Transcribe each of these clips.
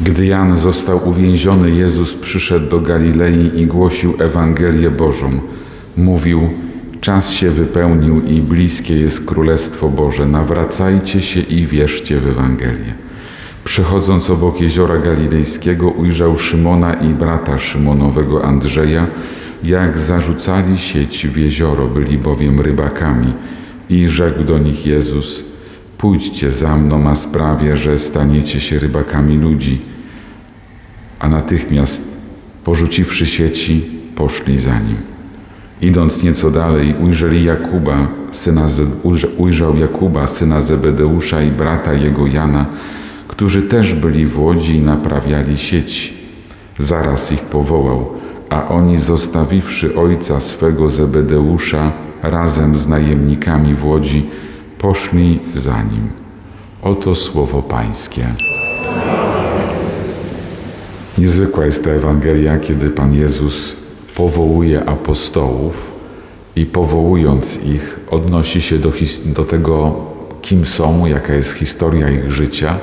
Gdy Jan został uwięziony, Jezus przyszedł do Galilei i głosił Ewangelię Bożą. Mówił: Czas się wypełnił i bliskie jest Królestwo Boże. Nawracajcie się i wierzcie w Ewangelię. Przechodząc obok jeziora galilejskiego, ujrzał Szymona i brata Szymonowego Andrzeja, jak zarzucali sieć w jezioro, byli bowiem rybakami. I rzekł do nich Jezus: Pójdźcie za mną, a sprawię, że staniecie się rybakami ludzi. A natychmiast, porzuciwszy sieci, poszli za nim. Idąc nieco dalej, ujrzeli Jakuba, syna Ze, ujrza- ujrzał Jakuba, syna Zebedeusza i brata jego Jana, którzy też byli w łodzi i naprawiali sieci. Zaraz ich powołał, a oni zostawiwszy ojca swego Zebedeusza razem z najemnikami w łodzi, poszli za nim. Oto słowo Pańskie. Niezwykła jest ta Ewangelia, kiedy Pan Jezus powołuje apostołów i powołując ich, odnosi się do, do tego, kim są, jaka jest historia ich życia.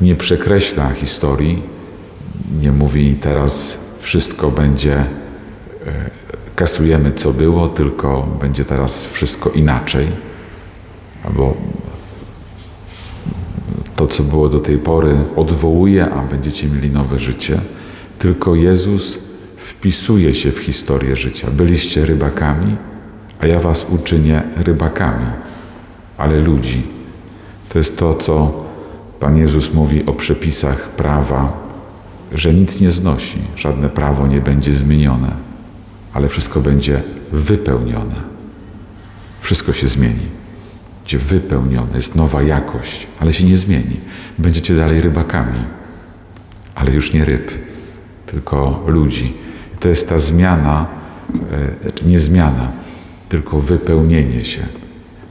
Nie przekreśla historii, nie mówi teraz wszystko będzie, e, kasujemy co było, tylko będzie teraz wszystko inaczej, albo to, co było do tej pory, odwołuje, a będziecie mieli nowe życie. Tylko Jezus wpisuje się w historię życia. Byliście rybakami, a ja was uczynię rybakami, ale ludzi. To jest to, co Pan Jezus mówi o przepisach prawa, że nic nie znosi, żadne prawo nie będzie zmienione, ale wszystko będzie wypełnione. Wszystko się zmieni będzie wypełnione, jest nowa jakość, ale się nie zmieni. Będziecie dalej rybakami, ale już nie ryb, tylko ludzi. I to jest ta zmiana, e, nie zmiana, tylko wypełnienie się.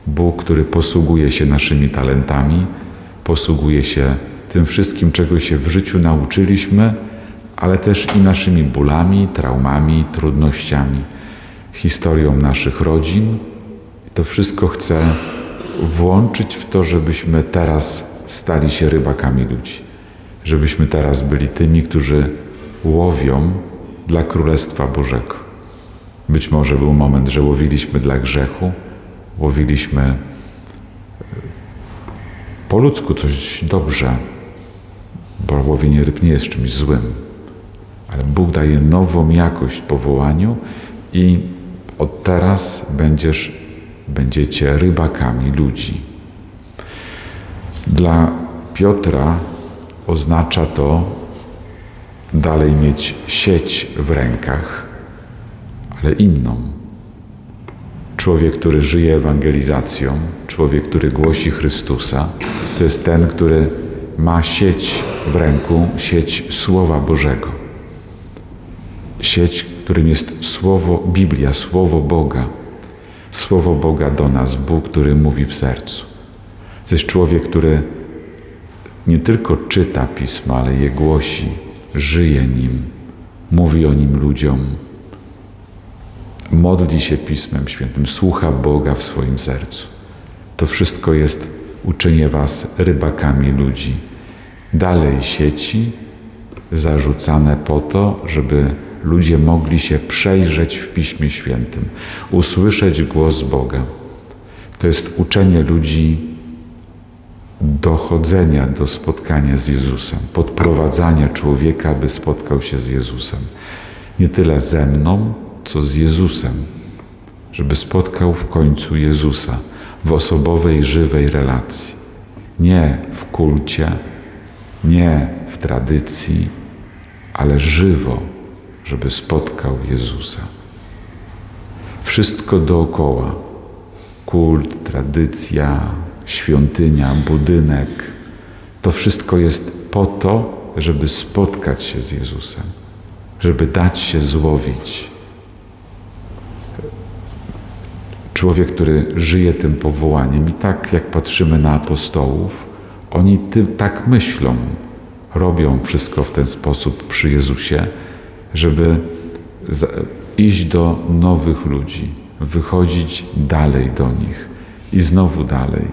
Bóg, który posługuje się naszymi talentami, posługuje się tym wszystkim, czego się w życiu nauczyliśmy, ale też i naszymi bólami, traumami, trudnościami, historią naszych rodzin. To wszystko chce włączyć w to, żebyśmy teraz stali się rybakami ludzi. Żebyśmy teraz byli tymi, którzy łowią dla Królestwa Bożego. Być może był moment, że łowiliśmy dla grzechu, łowiliśmy e, po ludzku coś dobrze, bo łowienie ryb nie jest czymś złym, ale Bóg daje nową jakość powołaniu i od teraz będziesz, będziecie rybakami ludzi. Dla Piotra oznacza to dalej mieć sieć w rękach, ale inną. Człowiek, który żyje ewangelizacją, człowiek, który głosi Chrystusa, to jest ten, który ma sieć w ręku, sieć Słowa Bożego. Sieć, którym jest Słowo Biblia, Słowo Boga. Słowo Boga do nas, Bóg, który mówi w sercu. To jest człowiek, który nie tylko czyta pismo, ale je głosi, żyje nim, mówi o nim ludziom, modli się Pismem Świętym, słucha Boga w swoim sercu. To wszystko jest uczynię was rybakami ludzi. Dalej sieci zarzucane po to, żeby ludzie mogli się przejrzeć w Piśmie Świętym, usłyszeć głos Boga. To jest uczenie ludzi dochodzenia do spotkania z Jezusem, podprowadzania człowieka, by spotkał się z Jezusem. Nie tyle ze mną, co z Jezusem, żeby spotkał w końcu Jezusa w osobowej, żywej relacji. Nie w kulcie, nie w tradycji, ale żywo, żeby spotkał Jezusa. Wszystko dookoła kult, tradycja, świątynia, budynek to wszystko jest po to, żeby spotkać się z Jezusem, żeby dać się złowić. Człowiek, który żyje tym powołaniem, i tak jak patrzymy na apostołów, oni tym, tak myślą, robią wszystko w ten sposób przy Jezusie, żeby iść do nowych ludzi, wychodzić dalej do nich i znowu dalej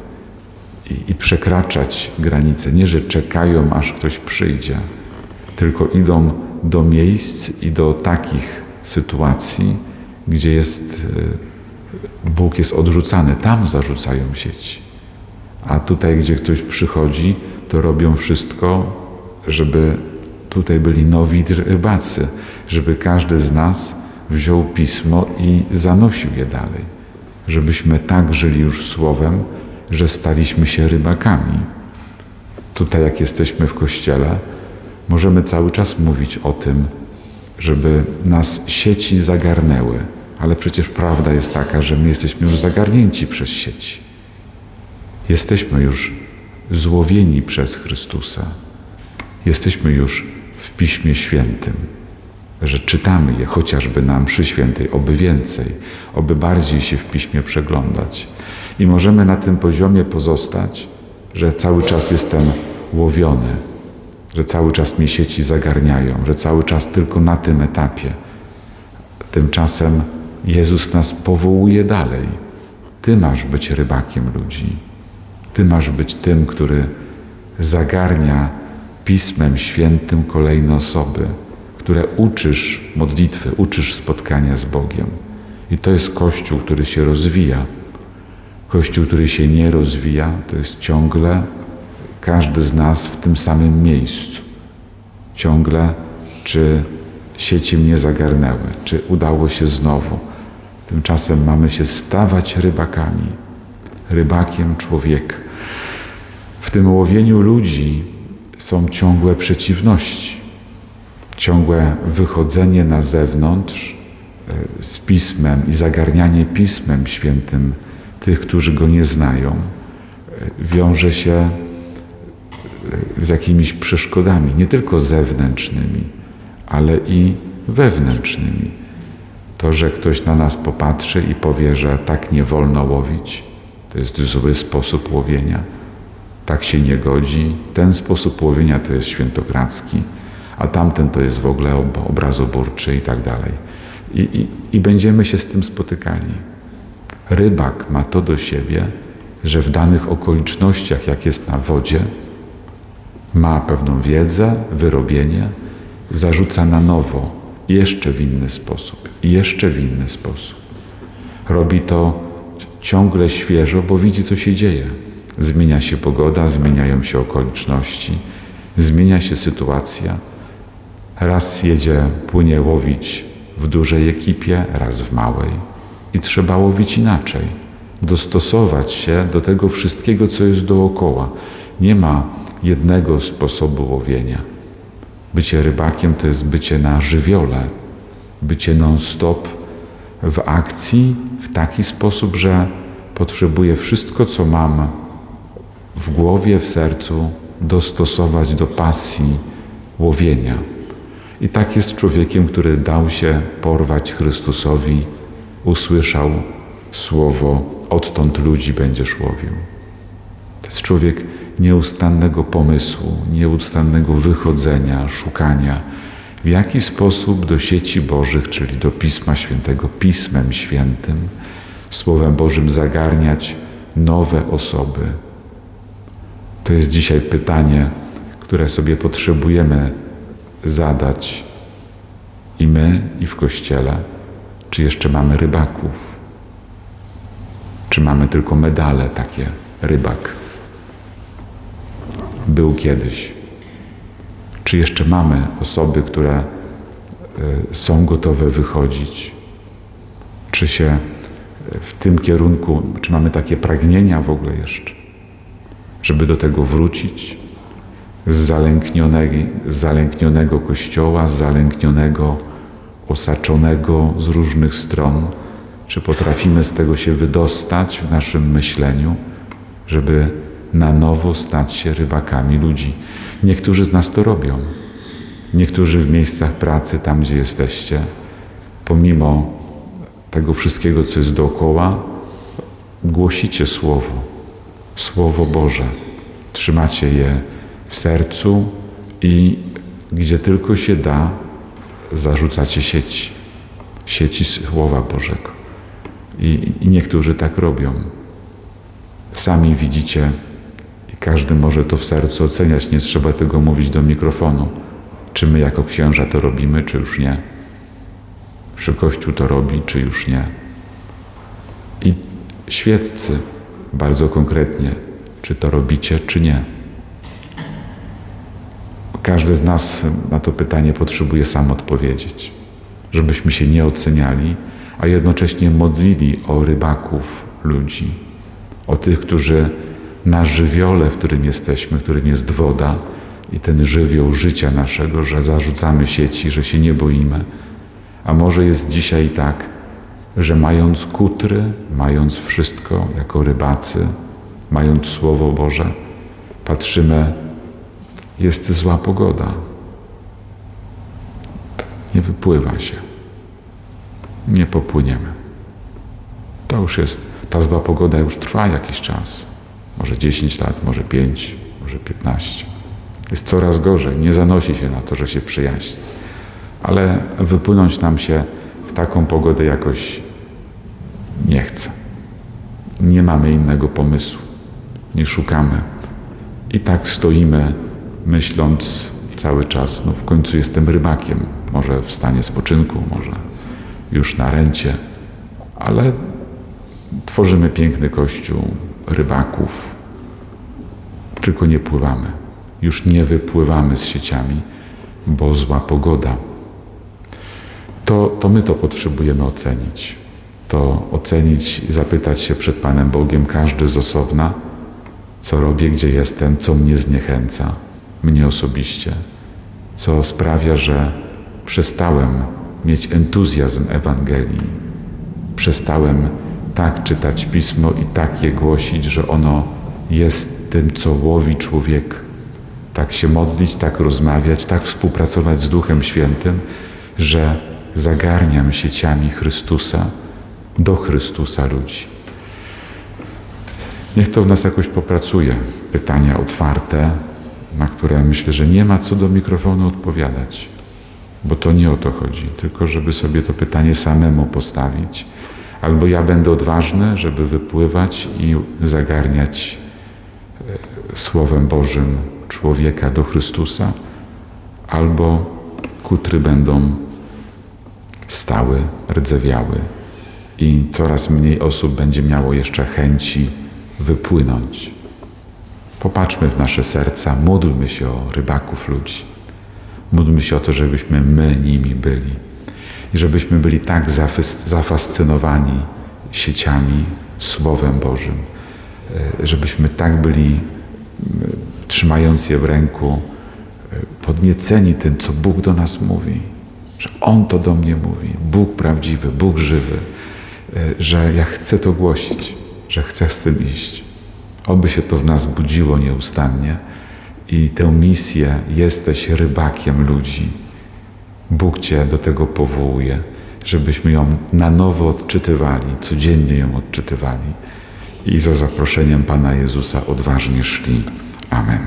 i, i przekraczać granice. Nie, że czekają, aż ktoś przyjdzie, tylko idą do miejsc i do takich sytuacji, gdzie jest e, Bóg jest odrzucany, tam zarzucają sieci. A tutaj, gdzie ktoś przychodzi, to robią wszystko, żeby tutaj byli nowi rybacy, żeby każdy z nas wziął pismo i zanosił je dalej. Żebyśmy tak żyli już słowem, że staliśmy się rybakami. Tutaj, jak jesteśmy w kościele, możemy cały czas mówić o tym, żeby nas sieci zagarnęły, ale przecież prawda jest taka, że my jesteśmy już zagarnięci przez sieci. Jesteśmy już złowieni przez Chrystusa. Jesteśmy już w Piśmie Świętym, że czytamy je chociażby na mszy świętej, oby więcej, oby bardziej się w Piśmie przeglądać. I możemy na tym poziomie pozostać, że cały czas jestem łowiony, że cały czas mnie sieci zagarniają, że cały czas tylko na tym etapie. Tymczasem Jezus nas powołuje dalej. Ty masz być rybakiem ludzi. Ty masz być tym, który zagarnia Pismem Świętym kolejne osoby, które uczysz modlitwy, uczysz spotkania z Bogiem. I to jest Kościół, który się rozwija. Kościół, który się nie rozwija, to jest ciągle każdy z nas w tym samym miejscu. Ciągle, czy sieci mnie zagarnęły, czy udało się znowu. Tymczasem mamy się stawać rybakami, rybakiem człowieka. W tym łowieniu ludzi są ciągłe przeciwności, ciągłe wychodzenie na zewnątrz e, z pismem i zagarnianie pismem świętym tych, którzy go nie znają, e, wiąże się e, z jakimiś przeszkodami, nie tylko zewnętrznymi, ale i wewnętrznymi. To, że ktoś na nas popatrzy i powie, że tak nie wolno łowić, to jest zły sposób łowienia tak się nie godzi. Ten sposób łowienia to jest świętokradzki, a tamten to jest w ogóle obrazoburczy i tak dalej. I, i, I będziemy się z tym spotykali. Rybak ma to do siebie, że w danych okolicznościach, jak jest na wodzie, ma pewną wiedzę, wyrobienie, zarzuca na nowo, jeszcze w inny sposób, jeszcze w inny sposób. Robi to ciągle świeżo, bo widzi, co się dzieje. Zmienia się pogoda, zmieniają się okoliczności, zmienia się sytuacja. Raz jedzie, płynie łowić w dużej ekipie, raz w małej i trzeba łowić inaczej, dostosować się do tego wszystkiego, co jest dookoła. Nie ma jednego sposobu łowienia. Bycie rybakiem to jest bycie na żywiole, bycie non-stop w akcji w taki sposób, że potrzebuję wszystko, co mam w głowie, w sercu dostosować do pasji łowienia. I tak jest człowiekiem, który dał się porwać Chrystusowi, usłyszał słowo: Odtąd ludzi będziesz łowił. To jest człowiek nieustannego pomysłu, nieustannego wychodzenia, szukania, w jaki sposób do sieci Bożych, czyli do Pisma Świętego, Pismem Świętym, Słowem Bożym zagarniać nowe osoby, to jest dzisiaj pytanie, które sobie potrzebujemy zadać i my, i w kościele. Czy jeszcze mamy rybaków? Czy mamy tylko medale takie? Rybak. Był kiedyś. Czy jeszcze mamy osoby, które e, są gotowe wychodzić? Czy się w tym kierunku, czy mamy takie pragnienia w ogóle jeszcze? Żeby do tego wrócić z zalęknionego, zalęknionego kościoła, zalęknionego, osaczonego z różnych stron, czy potrafimy z tego się wydostać w naszym myśleniu, żeby na nowo stać się rybakami ludzi. Niektórzy z nas to robią. Niektórzy w miejscach pracy, tam gdzie jesteście, pomimo tego wszystkiego, co jest dookoła, głosicie słowo Słowo Boże. Trzymacie je w sercu i gdzie tylko się da, zarzucacie sieci. Sieci Słowa Bożego. I, I niektórzy tak robią. Sami widzicie, i każdy może to w sercu oceniać, nie trzeba tego mówić do mikrofonu, Czy my jako księża to robimy, czy już nie? Czy Kościół to robi, czy już nie? I świeccy, bardzo konkretnie, czy to robicie, czy nie? Każdy z nas na to pytanie potrzebuje sam odpowiedzieć, żebyśmy się nie oceniali, a jednocześnie modlili o rybaków ludzi, o tych, którzy na żywiole, w którym jesteśmy, którym jest woda i ten żywioł życia naszego, że zarzucamy sieci, że się nie boimy. A może jest dzisiaj tak, że mając kutry, mając wszystko jako rybacy, mając Słowo Boże, patrzymy, jest zła pogoda. Nie wypływa się. Nie popłyniemy. To już jest, ta zła pogoda już trwa jakiś czas. Może 10 lat, może 5, może 15. Jest coraz gorzej. Nie zanosi się na to, że się przyjaźni. Ale wypłynąć nam się w taką pogodę jakoś nie chce. Nie mamy innego pomysłu. Nie szukamy. I tak stoimy, myśląc cały czas, no w końcu jestem rybakiem. Może w stanie spoczynku, może już na rencie, ale tworzymy piękny kościół rybaków, tylko nie pływamy. Już nie wypływamy z sieciami, bo zła pogoda. To, to my to potrzebujemy ocenić. To ocenić, zapytać się przed Panem Bogiem, każdy z osobna, co robię, gdzie jestem, co mnie zniechęca, mnie osobiście, co sprawia, że przestałem mieć entuzjazm Ewangelii, przestałem tak czytać pismo i tak je głosić, że ono jest tym, co łowi człowieka. Tak się modlić, tak rozmawiać, tak współpracować z Duchem Świętym, że zagarniam sieciami Chrystusa do Chrystusa ludzi. Niech to w nas jakoś popracuje. Pytania otwarte, na które myślę, że nie ma co do mikrofonu odpowiadać, bo to nie o to chodzi, tylko żeby sobie to pytanie samemu postawić. Albo ja będę odważny, żeby wypływać i zagarniać e, Słowem Bożym człowieka do Chrystusa, albo kutry będą stały, rdzewiały i coraz mniej osób będzie miało jeszcze chęci wypłynąć. Popatrzmy w nasze serca, módlmy się o rybaków ludzi. Módlmy się o to, żebyśmy my nimi byli i żebyśmy byli tak zafascynowani sieciami, Słowem Bożym, e, żebyśmy tak byli, trzymając je w ręku, e, podnieceni tym, co Bóg do nas mówi, że On to do mnie mówi, Bóg prawdziwy, Bóg żywy, że ja chcę to głosić, że chcę z tym iść. Oby się to w nas budziło nieustannie i tę misję jesteś rybakiem ludzi. Bóg Cię do tego powołuje, żebyśmy ją na nowo odczytywali, codziennie ją odczytywali i za zaproszeniem Pana Jezusa odważnie szli. Amen.